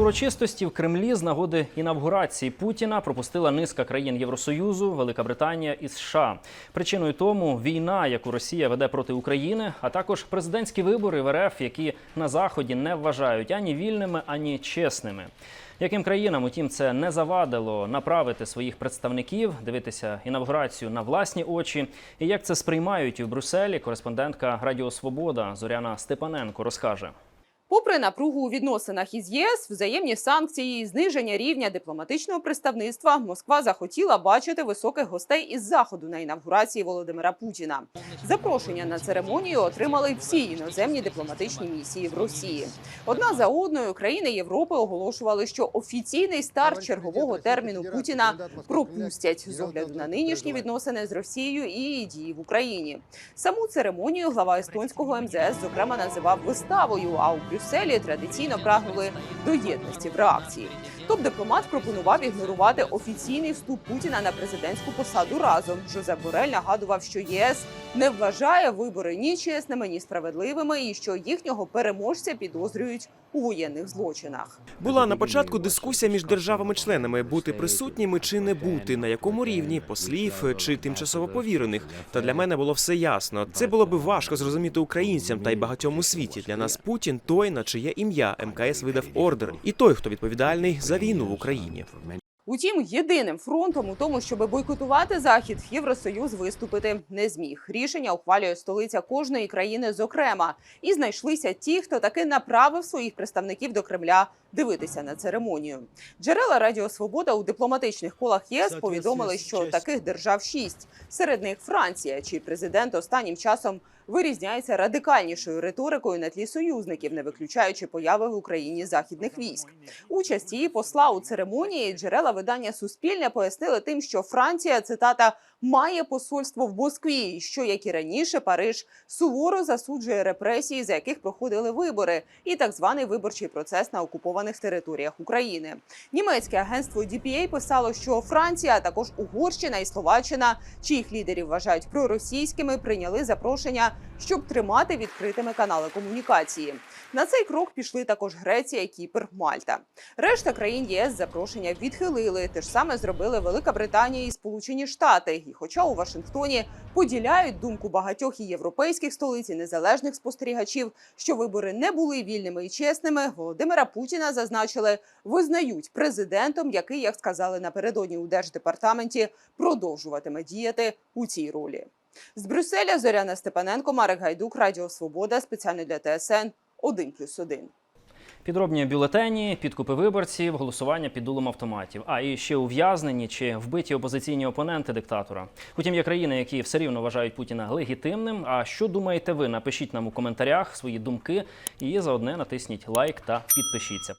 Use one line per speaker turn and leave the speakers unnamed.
Урочистості в Кремлі з нагоди інавгурації Путіна пропустила низка країн Євросоюзу, Велика Британія і США. Причиною тому війна, яку Росія веде проти України, а також президентські вибори в РФ, які на заході не вважають ані вільними, ані чесними. Яким країнам, утім, це не завадило направити своїх представників, дивитися інавгурацію на власні очі, і як це сприймають у Брюсселі, кореспондентка Радіо Свобода Зоряна Степаненко розкаже.
Попри напругу у відносинах із ЄС, взаємні санкції і зниження рівня дипломатичного представництва, Москва захотіла бачити високих гостей із заходу на інавгурації Володимира Путіна. Запрошення на церемонію отримали всі іноземні дипломатичні місії в Росії. Одна за одною країни Європи оголошували, що офіційний старт чергового терміну Путіна пропустять з огляду на нинішні відносини з Росією і дії в Україні. Саму церемонію глава естонського МЗС зокрема називав виставою. А у Брюсселі традиційно прагнули до єдності в реакції. Топ-дипломат пропонував ігнорувати офіційний вступ Путіна на президентську посаду разом. Жозеп Борель нагадував, що ЄС не вважає вибори ні чесними, ні справедливими, і що їхнього переможця підозрюють у воєнних злочинах.
Була на початку дискусія між державами-членами бути присутніми чи не бути, на якому рівні послів чи тимчасово повірених. Та для мене було все ясно. Це було би важко зрозуміти українцям та й багатьом у світі. Для нас Путін той, на чиє ім'я МКС видав ордер, і той, хто відповідальний за війну в Україні.
Утім, єдиним фронтом у тому, щоб бойкотувати захід, Євросоюз виступити не зміг. Рішення ухвалює столиця кожної країни, зокрема, і знайшлися ті, хто таки направив своїх представників до Кремля дивитися на церемонію. Джерела Радіо Свобода у дипломатичних колах ЄС повідомили, що таких держав шість. Серед них Франція, чий президент останнім часом вирізняється радикальнішою риторикою на тлі союзників, не виключаючи появи в Україні західних військ. Участь її посла у церемонії джерела видання Суспільне пояснили тим, що Франція цитата має посольство в Москві, що як і раніше Париж суворо засуджує репресії, за яких проходили вибори, і так званий виборчий процес на окупованих територіях України. Німецьке агентство DPA писало, що Франція, а також Угорщина і Словаччина, чиїх лідерів вважають проросійськими, прийняли запрошення, щоб тримати відкритими канали комунікації. На цей крок пішли також Греція, Кіпр, Мальта. Решта країн ЄС запрошення відхилили. Те ж саме зробили Велика Британія і Сполучені Штати. І, хоча у Вашингтоні поділяють думку багатьох і європейських столиць і незалежних спостерігачів, що вибори не були вільними і чесними, Володимира Путіна зазначили, визнають президентом, який, як сказали напередодні у держдепартаменті, продовжуватиме діяти у цій ролі. З Брюсселя Зоряна Степаненко, Марик Гайдук, Радіо Свобода, спеціально для ТСН 1+,1.
Підробні бюлетені, підкупи виборців, голосування під дулом автоматів, а і ще ув'язнені чи вбиті опозиційні опоненти диктатора. Утім, є країни, які все рівно вважають Путіна легітимним. А що думаєте ви? Напишіть нам у коментарях свої думки і заодне натисніть лайк та підпишіться.